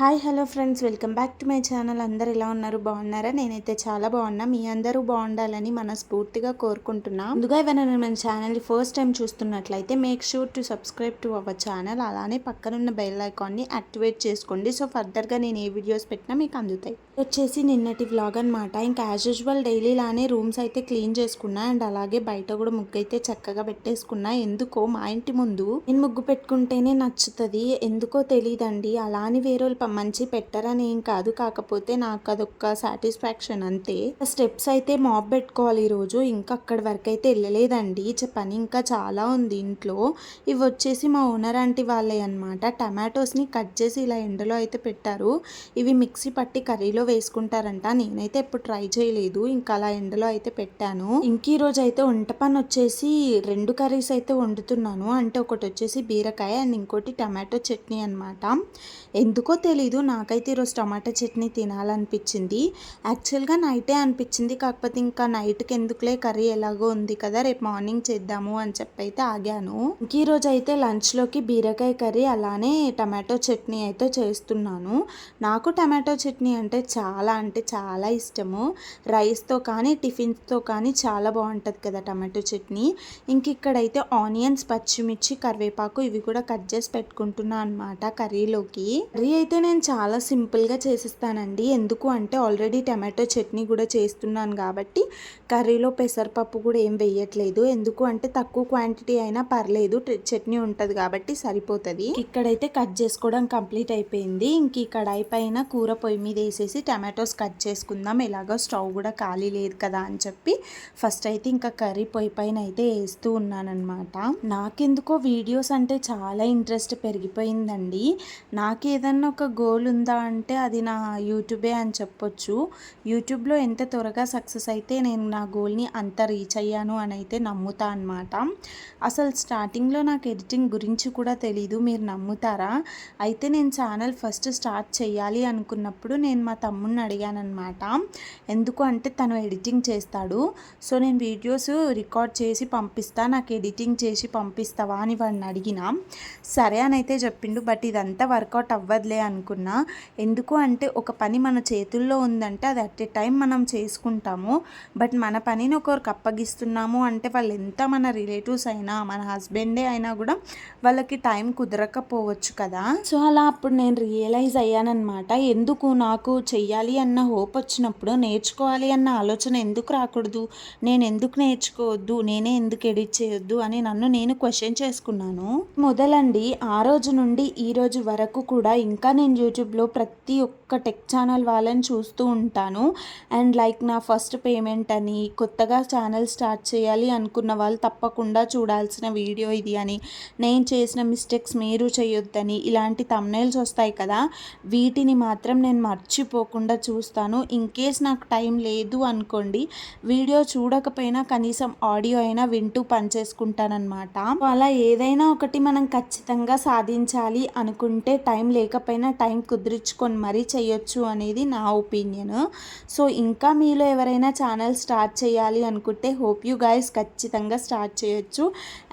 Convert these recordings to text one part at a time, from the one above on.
Hi hello friends. Welcome back to my channel. అందరు ఎలా ఉన్నారు? బాగున్నారా? నేనైతే చాలా బాగున్నా. మీ అందరూ బాగుండాలని మనస్ఫూర్తిగా కోరుకుంటున్నా. ముందుగా ఎవరైనా మన ఛానల్ని ఫస్ట్ టైం చూస్తున్నట్లయితే make sure to subscribe to our channel అలానే పక్కనున్న బెల్ ఐకాన్ని యాక్టివేట్ చేసుకోండి. సో ఫర్దర్గా నేను ఏ వీడియోస్ పెట్టినా మీకు అందుతాయి. వచ్చేసి నిన్నటి వ్లాగ్ అనమాట ఇంకా యాజ్ యూజువల్ డైలీ లానే రూమ్స్ అయితే క్లీన్ చేసుకున్నా. అండ్ అలాగే బయట కూడా ముగ్గు అయితే చక్కగా పెట్టేసుకున్నా. ఎందుకో మా ఇంటి ముందు నేను ముగ్గు పెట్టుకుంటేనే నచ్చుతుంది. ఎందుకో తెలియదండి అలానే వేరే మంచి పెట్టరని ఏం కాదు. కాకపోతే నాకు అదొక సాటిస్ఫాక్షన్ అంతే. స్టెప్స్ అయితే మాప్ పెట్టుకోవాలి ఈరోజు. ఇంకా అక్కడి వరకు అయితే వెళ్ళలేదండి. పని ఇంకా చాలా ఉంది ఇంట్లో. ఇవి వచ్చేసి మా ఓనర్ ఆంటీ వాళ్ళే అనమాట టమాటోస్ని కట్ చేసి ఇలా ఎండలో అయితే పెట్టారు. ఇవి మిక్సీ పట్టి కర్రీలో వేసుకుంటారంట. నేనైతే ఎప్పుడు ట్రై చేయలేదు. ఇంకా అలా ఎండలో అయితే పెట్టాను. ఇంక ఈ రోజు అయితే వంట పని వచ్చేసి రెండు కర్రీస్ అయితే వండుతున్నాను. అంటే ఒకటి వచ్చేసి బీరకాయ అండ్ ఇంకోటి టమాటో చట్నీ అనమాట ఎందుకో తెలీదు నాకైతే ఈరోజు టమాటా చట్నీ తినాలనిపించింది. యాక్చువల్గా నైటే అనిపించింది. కాకపోతే ఇంకా నైట్కి ఎందుకులే కర్రీ ఎలాగో ఉంది కదా రేపు మార్నింగ్ చేద్దాము అని చెప్పి అయితే ఆగాను. ఇంక రోజు అయితే లంచ్లోకి బీరకాయ కర్రీ అలానే టమాటో చట్నీ అయితే చేస్తున్నాను. నాకు టమాటో చట్నీ అంటే చాలా అంటే చాలా ఇష్టము. రైస్తో కానీ టిఫిన్స్తో కానీ చాలా బాగుంటుంది కదా టమాటో చట్నీ. ఇంక ఇక్కడైతే ఆనియన్స్ పచ్చిమిర్చి కరివేపాకు ఇవి కూడా కట్ చేసి పెట్టుకుంటున్నాను అనమాట కర్రీలోకి. కర్రీ అయితే నేను చాలా సింపుల్గా చేసిస్తానండి. ఎందుకు అంటే ఆల్రెడీ టమాటో చట్నీ కూడా చేస్తున్నాను కాబట్టి కర్రీలో పెసరపప్పు కూడా ఏం వేయట్లేదు. ఎందుకు అంటే తక్కువ క్వాంటిటీ అయినా పర్లేదు చట్నీ ఉంటుంది కాబట్టి సరిపోతుంది. ఇక్కడైతే కట్ చేసుకోవడం కంప్లీట్ అయిపోయింది. ఇంక ఈ కడాయి పైన కూర పొయ్యి మీద వేసేసి టమాటోస్ కట్ చేసుకుందాం. ఎలాగో స్టవ్ కూడా ఖాళీ లేదు కదా అని చెప్పి ఫస్ట్ అయితే ఇంకా కర్రీ పొయ్యి పైన అయితే వేస్తూ ఉన్నానమాట నాకెందుకో వీడియోస్ అంటే చాలా ఇంట్రెస్ట్ పెరిగిపోయిందండి. నాకు ఏదన్నా ఒక గోల్ ఉందా అంటే అది నా యూట్యూబే అని చెప్పొచ్చు. యూట్యూబ్లో ఎంత త్వరగా సక్సెస్ అయితే నేను నా గోల్ని అంత రీచ్ అయ్యాను అని అయితే నమ్ముతా అనమాట అసలు స్టార్టింగ్లో నాకు ఎడిటింగ్ గురించి కూడా తెలీదు మీరు నమ్ముతారా? అయితే నేను ఛానల్ ఫస్ట్ స్టార్ట్ చేయాలి అనుకున్నప్పుడు నేను మా తమ్ముడిని అడిగానమాట ఎందుకు అంటే తను ఎడిటింగ్ చేస్తాడు. సో నేను వీడియోస్ రికార్డ్ చేసి పంపిస్తా నాకు ఎడిటింగ్ చేసి పంపిస్తావా అని వాడిని అడిగిన సరే అని అయితే చెప్పిండు. బట్ ఇదంతా వర్కౌట్ అవ్వదులే అనుకున్నా. ఎందుకు అంటే ఒక పని మన చేతుల్లో ఉందంటే అది అట్ ఏ టైం మనం చేసుకుంటాము. బట్ మన పనిని ఒకరికి అప్పగిస్తున్నాము అంటే వాళ్ళు ఎంత మన రిలేటివ్స్ అయినా మన హస్బెండే అయినా కూడా వాళ్ళకి టైం కుదరకపోవచ్చు కదా. సో అలా అప్పుడు నేను రియలైజ్ అయ్యానమాట ఎందుకు నాకు చెయ్యాలి అన్న హోప్ వచ్చినప్పుడు నేర్చుకోవాలి అన్న ఆలోచన ఎందుకు రాకూడదు? నేను ఎందుకు నేర్చుకోవద్దు? నేనే ఎందుకు ఎడిట్ చేయొద్దు? అని నన్ను నేను క్వశ్చన్ చేసుకున్నాను. మొదలండి ఆ రోజు నుండి ఈ రోజు వరకు కూడా ఇంకా నేను యూట్యూబ్లో ప్రతి ఒక్క టెక్ ఛానల్ వాళ్ళని చూస్తూ ఉంటాను. అండ్ లైక్ నా ఫస్ట్ పేమెంట్ అని కొత్తగా ఛానల్ స్టార్ట్ చేయాలి అనుకున్న వాళ్ళు తప్పకుండా చూడాల్సిన వీడియో ఇది అని. నేను చేసిన మిస్టేక్స్ మీరు చేయొద్దని ఇలాంటి తమ్నైల్స్ వస్తాయి కదా వీటిని మాత్రం నేను మర్చిపోకుండా చూస్తాను. ఇన్ కేస్ నాకు టైం లేదు అనుకోండి వీడియో చూడకపోయినా కనీసం ఆడియో అయినా వింటూ పనిచేసుకుంటానమాట అలా ఏదైనా ఒకటి మనం ఖచ్చితంగా సాధించాలి అనుకుంటే టైం లేకపోయినా టైం కుదిరించుకొని మరీ చేయొచ్చు అనేది నా ఒపీనియన్. సో ఇంకా మీలో ఎవరైనా ఛానల్ స్టార్ట్ చేయాలి అనుకుంటే హోప్ యూ గైస్ ఖచ్చితంగా స్టార్ట్ చేయొచ్చు.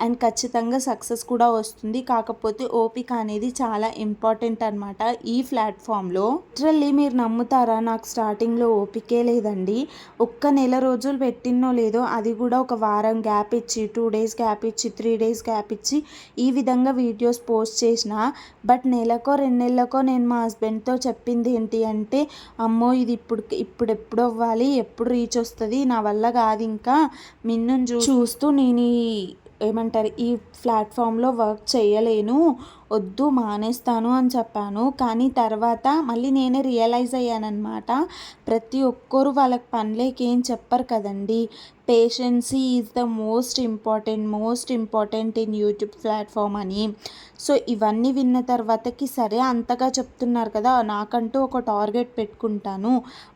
అండ్ ఖచ్చితంగా సక్సెస్ కూడా వస్తుంది. కాకపోతే ఓపిక అనేది చాలా ఇంపార్టెంట్ అనమాట ఈ ప్లాట్ఫామ్లో. లిటరల్లీ మీరు నమ్ముతారా నాకు స్టార్టింగ్లో ఓపికే లేదండి. ఒక్క నెల రోజులు పెట్టినో లేదో అది కూడా ఒక వారం గ్యాప్ ఇచ్చి టూ డేస్ గ్యాప్ ఇచ్చి త్రీ డేస్ గ్యాప్ ఇచ్చి ఈ విధంగా వీడియోస్ పోస్ట్ చేసిన బట్ నెలకో రెండు నెలలకో నేను మా హస్బెండ్తో చెప్పింది ఏంటి అంటే అమ్మో ఇది ఇప్పుడు ఇప్పుడు ఎప్పుడు అవ్వాలి? ఎప్పుడు రీచ్ వస్తుంది? నా వల్ల కాదు ఇంకా. మిన్ను చూస్తూ నేను ఏమంటారు ఈ ప్లాట్ఫామ్లో వర్క్ చేయలేను. వద్దు మానేస్తాను అని చెప్పాను. కానీ తర్వాత మళ్ళీ నేనే రియలైజ్ అయ్యానమాట ప్రతి ఒక్కరు వాళ్ళకి పనిలేకి ఏం చెప్పరు కదండి. Patience is the most important most important in YouTube platform అని. సో ఇవన్నీ విన్న తర్వాతకి సరే అంతగా చెప్తున్నారు కదా నాకంటూ ఒక టార్గెట్ పెట్టుకుంటాను.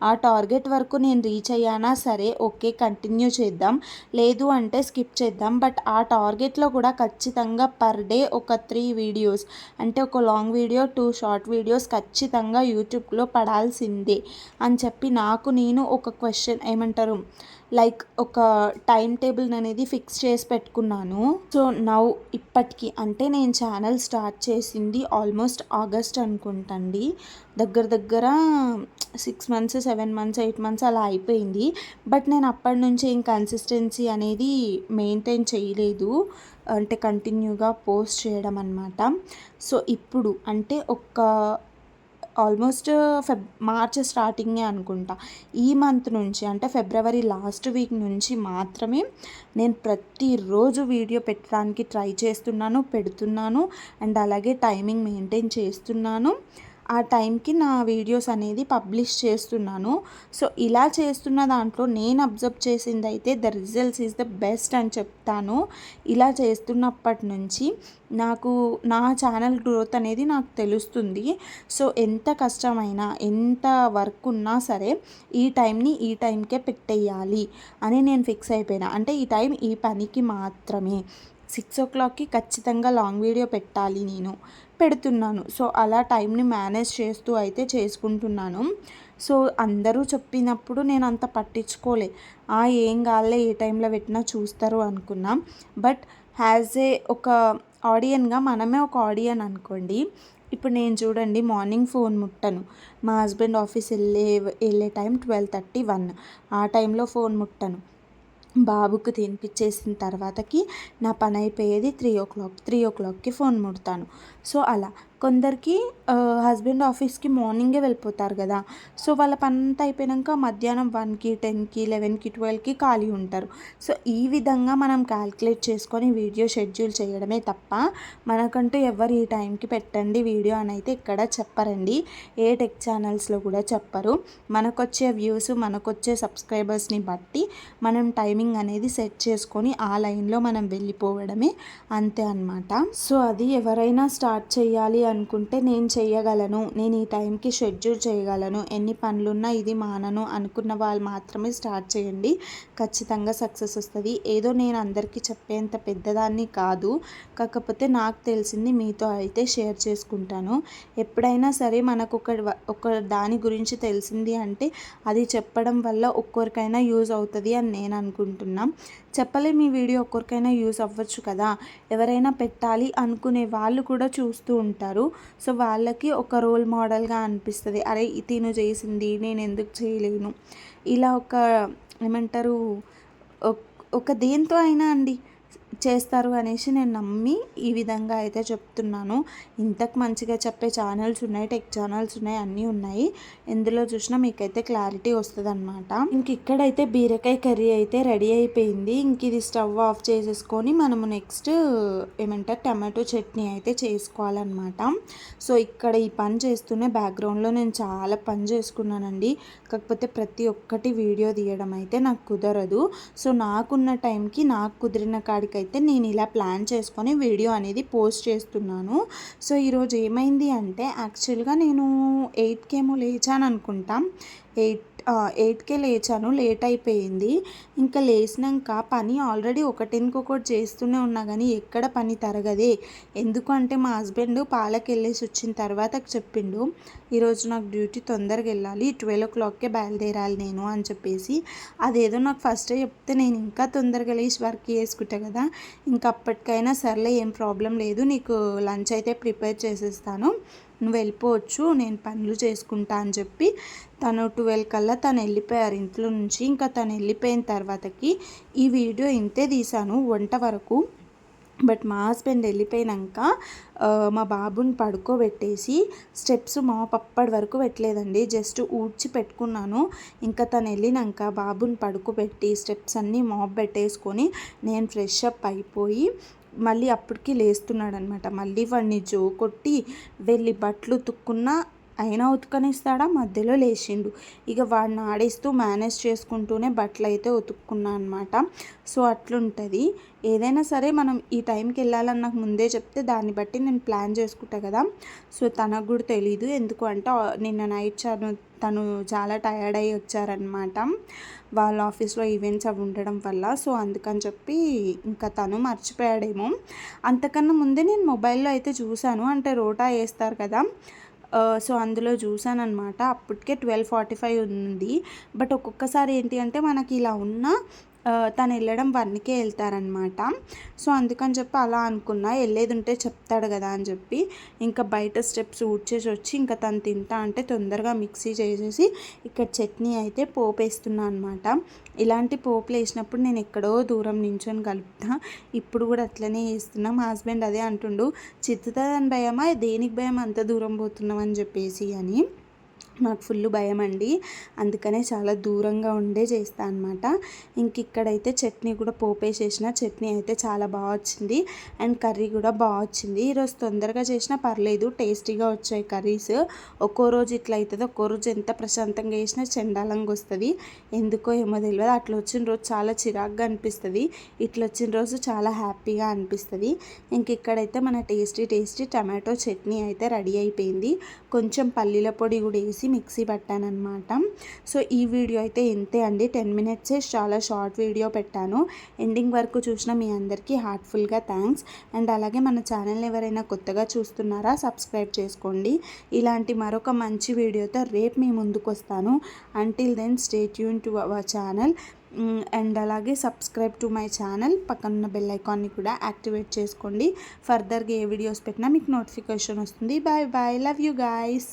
ఆ టార్గెట్ వరకు నేను రీచ్ అయ్యానా సరే ఓకే కంటిన్యూ చేద్దాం. లేదు అంటే స్కిప్ చేద్దాం. బట్ ఆ టార్గెట్లో కూడా ఖచ్చితంగా పర్ డే ఒక త్రీ వీడియోస్ అంటే ఒక long video two short videos ఖచ్చితంగా యూట్యూబ్లో పడాల్సిందే అని చెప్పి నాకు నేను ఒక క్వశ్చన్ ఏమంటారు లైక్ ఒక టైం టేబుల్ అనేది ఫిక్స్ చేసి పెట్టుకున్నాను. సో నౌ ఇప్పటికి అంటే నేను ఛానల్ స్టార్ట్ చేసింది ఆల్మోస్ట్ ఆగస్ట్ అనుకుంటండి. దగ్గర దగ్గర six months seven months eight months అలా అయిపోయింది. బట్ నేను అప్పటి నుంచి ఏం కన్సిస్టెన్సీ అనేది మెయింటైన్ చేయలేదు. అంటే కంటిన్యూగా పోస్ట్ చేయడం అనమాట సో ఇప్పుడు అంటే ఒక ఆల్మోస్ట్ ఫెబ్ మార్చ్ స్టార్టింగే అనుకుంటా. ఈ మంత్ నుంచి అంటే ఫిబ్రవరి లాస్ట్ వీక్ నుంచి మాత్రమే నేను ప్రతిరోజు వీడియో పెట్టడానికి ట్రై చేస్తున్నాను పెడుతున్నాను అండ్ అలాగే టైమింగ్ మెయింటైన్ చేస్తున్నాను. ఆ టైంకి నా వీడియోస్ అనేది పబ్లిష్ చేస్తున్నాను. సో ఇలా చేస్తున్న దాంట్లో నేను అబ్జర్వ్ చేసింది అయితే the results is the best అని చెప్తాను. ఇలా చేస్తున్నప్పటి నుంచి నాకు నా ఛానల్ గ్రోత్ అనేది నాకు తెలుస్తుంది. సో ఎంత కష్టమైనా ఎంత వర్క్ ఉన్నా సరే ఈ టైంని ఈ టైంకే పెట్టేయాలి అని నేను ఫిక్స్ అయిపోయినా. అంటే ఈ టైం ఈ పనికి మాత్రమే. సిక్స్ ఓ క్లాక్కి ఖచ్చితంగా లాంగ్ వీడియో పెట్టాలి నేను. పెడుతున్నాను. సో అలా టైంని మేనేజ్ చేస్తూ అయితే చేసుకుంటున్నాను. సో అందరూ చెప్పినప్పుడు నేను అంత పట్టించుకోలే. ఏం కాలే ఏ టైంలో పెట్టినా చూస్తారు అనుకున్నాం. బట్ హ్యాజ్ ఏ ఒక ఆడియన్గా మనమే ఒక ఆడియన్ అనుకోండి. ఇప్పుడు నేను చూడండి మార్నింగ్ ఫోన్ ముట్టను. మా హస్బెండ్ ఆఫీస్ వెళ్ళే వెళ్ళే టైం ట్వెల్వ్ థర్టీ వన్. ఆ టైంలో ఫోన్ ముట్టను. బాబుకు తినిపించేసిన తర్వాతకి నా పని అయిపోయేది త్రీ ఓ క్లాక్ త్రీ ఓ క్లాక్కి ఫోన్ ముడతాను. సో అలా కొందరికి హస్బెండ్ ఆఫీస్కి మార్నింగే వెళ్ళిపోతారు కదా. సో వాళ్ళ పని అంతా అయిపోయాక మధ్యాహ్నం వన్కి టెన్కి లెవెన్కి ట్వెల్వ్కి ఖాళీ ఉంటారు. సో ఈ విధంగా మనం క్యాల్కులేట్ చేసుకొని వీడియో షెడ్యూల్ చేయడమే తప్ప మనకంటూ ఎవరు ఈ టైంకి పెట్టండి వీడియో అని అయితే ఇక్కడ చెప్పరండి. ఏ టెక్ ఛానల్స్లో కూడా చెప్పరు. మనకొచ్చే వ్యూస్ మనకొచ్చే సబ్స్క్రైబర్స్ని బట్టి మనం టైమింగ్ అనేది సెట్ చేసుకొని ఆ లైన్లో మనం వెళ్ళిపోవడమే అంతే అనమాట సో అది ఎవరైనా స్టార్ట్ చేయాలి అనుకుంటే నేను చేయగలను. నేను ఈ టైంకి షెడ్యూల్ చేయగలను. ఎన్ని పనులున్నా ఇది మానను అనుకున్న వాళ్ళు మాత్రమే స్టార్ట్ చేయండి. ఖచ్చితంగా సక్సెస్ వస్తుంది. ఏదో నేను అందరికీ చెప్పేంత పెద్దదాన్ని కాదు. కాకపోతే నాకు తెలిసింది మీతో అయితే షేర్ చేసుకుంటాను. ఎప్పుడైనా సరే మనకు ఒక ఒక దాని గురించి తెలిసింది అంటే అది చెప్పడం వల్ల ఒక్కొరికైనా యూజ్ అవుతుంది అని నేను అనుకుంటున్నాను చెప్పలే మీ వీడియో ఒక్కరికైనా యూజ్ అవ్వచ్చు కదా. ఎవరైనా పెట్టాలి అనుకునే వాళ్ళు కూడా చూస్తూ ఉంటారు. సో వాళ్ళకి ఒక రోల్ మోడల్గా అనిపిస్తుంది. అరే తిను చేసింది నేను ఎందుకు చేయలేను? ఇలా ఒక ఏమంటారు ఒక దేంతో అయినా అండి చేస్తారు అనేసి నేను నమ్మి ఈ విధంగా అయితే చెప్తున్నాను. ఇంతకు మంచిగా చెప్పే ఛానల్స్ ఉన్నాయి టెక్ ఛానల్స్ ఉన్నాయి అన్నీ ఉన్నాయి. ఎందులో చూసినా మీకైతే క్లారిటీ వస్తుంది అనమాట ఇంక ఇక్కడైతే బీరకాయ కర్రీ అయితే రెడీ అయిపోయింది. ఇంక ఇది స్టవ్ ఆఫ్ చేసేసుకొని మనము నెక్స్ట్ ఏమంటారు టమాటో చట్నీ అయితే చేసుకోవాలన్నమాట. సో ఇక్కడ ఈ పని చేస్తూనే బ్యాక్గ్రౌండ్లో నేను చాలా పని చేసుకున్నానండి. కాకపోతే ప్రతి ఒక్కటి వీడియో తీయడం అయితే నాకు కుదరదు. సో నాకున్న టైంకి నాకు కుదిరిన కాడికి అయితే నేను ఇలా ప్లాన్ చేసుకొని వీడియో అనేది పోస్ట్ చేస్తున్నాను. సో ఈరోజు ఏమైంది అంటే యాక్చువల్గా నేను ఎయిట్కేమో లేచాను అనుకుంటాం. ఎయిట్ ఎయిట్కే లేచాను లేట్ అయిపోయింది. ఇంకా లేచినాక పని ఆల్రెడీ ఒకటికొకటి చేస్తూనే ఉన్నా కానీ ఎక్కడ పని తరగదే. ఎందుకంటే మా హస్బెండ్ పాలకి వెళ్ళేసి వచ్చిన తర్వాత చెప్పిండు ఈరోజు నాకు డ్యూటీ తొందరగా వెళ్ళాలి ట్వెల్వ్ ఓ క్లాక్కే బయలుదేరాలి నేను అని చెప్పేసి. అదేదో నాకు ఫస్ట్ చెప్తే నేను ఇంకా తొందరగా లేచి వర్క్ చేసుకుంటా కదా ఇంకా అప్పటికైనా సర్లే ఏం ప్రాబ్లం లేదు నీకు లంచ్ అయితే ప్రిపేర్ చేసేస్తాను. నువ్వు వెళ్ళిపోవచ్చు నేను పనులు చేసుకుంటా అని చెప్పి తను ట్వెల్వ్ కల్లా తను వెళ్ళిపోయారు. ఇంట్లో నుంచి ఇంకా తను వెళ్ళిపోయిన తర్వాతకి ఈ వీడియో ఇంతే తీశాను వంట వరకు. బట్ మా హస్బెండ్ వెళ్ళిపోయినాక మా బాబుని పడుకోబెట్టేసి స్టెప్స్ మా పప్పటి వరకు పెట్టలేదండి. జస్ట్ ఊడ్చి పెట్టుకున్నాను. ఇంకా తను వెళ్ళినాక బాబుని పడుకోబెట్టి స్టెప్స్ అన్నీ మాప్ పెట్టేసుకొని నేను ఫ్రెష్ అప్ అయిపోయి మళ్ళీ అప్పటికి లేస్తున్నాడు అనమాట మళ్ళీ వాడిని జో కొట్టి వెళ్ళి బట్టలు ఉతుక్కున్నా అయినా ఉతుకనిస్తాడా? మధ్యలో లేచిండు. ఇక వాడిని ఆడేస్తూ మేనేజ్ చేసుకుంటూనే బట్టలు అయితే ఉతుక్కున్నా అనమాట సో అట్లుంటుంది. ఏదైనా సరే మనం ఈ టైంకి వెళ్ళాలని నాకు ముందే చెప్తే దాన్ని బట్టి నేను ప్లాన్ చేసుకుంటా కదా. సో తనకు కూడా తెలీదు. ఎందుకు అంటే నిన్న నైట్ చాను తను చాలా టయర్డ్ అయ్యి వచ్చారనమాట. వాళ్ళ ఆఫీస్లో ఈవెంట్స్ అవి ఉండడం వల్ల. సో అందుకని చెప్పి ఇంకా తను మర్చిపోయాడేమో. అంతకన్నా ముందే నేను మొబైల్లో అయితే చూశాను. అంటే రోటా వేస్తారు కదా. సో అందులో చూసాను అనమాట అప్పటికే ట్వెల్వ్ ఫార్టీ ఫైవ్ ఉంది. బట్ ఒక్కొక్కసారి ఏంటి అంటే మనకి ఇలా ఉన్న తను వెళ్ళడం వన్కే వెళ్తారనమాట సో అందుకని చెప్పి అలా అనుకున్నా. వెళ్ళేది ఉంటే చెప్తాడు కదా అని చెప్పి. ఇంకా బయట స్టెప్స్ ఊడ్చేసి వచ్చి ఇంకా తను తింటా అంటే తొందరగా మిక్సీ చేసేసి ఇక్కడ చట్నీ అయితే పోపు వేస్తున్నా అనమాట ఇలాంటి పోపులు వేసినప్పుడు నేను ఎక్కడో దూరం నించొని కలుపుతా. ఇప్పుడు కూడా అట్లనే వేస్తున్నా మా హస్బెండ్ అదే అంటుండు. చిత్తుతుందని భయమా? దేనికి భయం? అంత దూరం పోతున్నాం అని చెప్పేసి అని. నాకు ఫుల్ భయం అండి అందుకనే చాలా దూరంగా ఉండే చేస్తా అనమాట ఇంక ఇక్కడైతే చట్నీ కూడా పోపేసేసిన. చట్నీ అయితే చాలా బాగా వచ్చింది. అండ్ కర్రీ కూడా బాగా వచ్చింది. ఈరోజు తొందరగా చేసినా పర్లేదు. టేస్టీగా వచ్చాయి కర్రీస్. ఒక్కో రోజు ఇట్లా అవుతుంది ఒక్కో రోజు ఎంత ప్రశాంతంగా చేసినా చండాలంగా వస్తుంది. ఎందుకో ఏమో తెలియదు అట్లా వచ్చిన రోజు చాలా చిరాగ్గా అనిపిస్తుంది. ఇట్లా వచ్చిన రోజు చాలా హ్యాపీగా అనిపిస్తుంది. ఇంక ఇక్కడైతే మన టేస్టీ టేస్టీ టమాటో చట్నీ అయితే రెడీ అయిపోయింది. కొంచెం పల్లీల పొడి కూడా వేసి మిక్సీ పట్టానమాట సో ఈ వీడియో అయితే ఇంతే అండి. టెన్ మినిట్సే చాలా షార్ట్ వీడియో పెట్టాను. ఎండింగ్ వరకు చూసిన మీ అందరికీ హార్ట్ఫుల్గా థ్యాంక్స్ అండ్ అలాగే మన ఛానల్ ఎవరైనా కొత్తగా చూస్తున్నారా సబ్స్క్రైబ్ చేసుకోండి. ఇలాంటి మరొక మంచి వీడియోతో రేపు మీ ముందుకు వస్తాను. Until then stay tuned to our channel and అలాగే సబ్స్క్రైబ్ టు మై ఛానల్ పక్కన బెల్ ఐకాన్ని కూడా యాక్టివేట్ చేసుకోండి. ఫర్దర్గా ఏ వీడియోస్ పెట్టినా మీకు నోటిఫికేషన్ వస్తుంది. Bye bye love you guys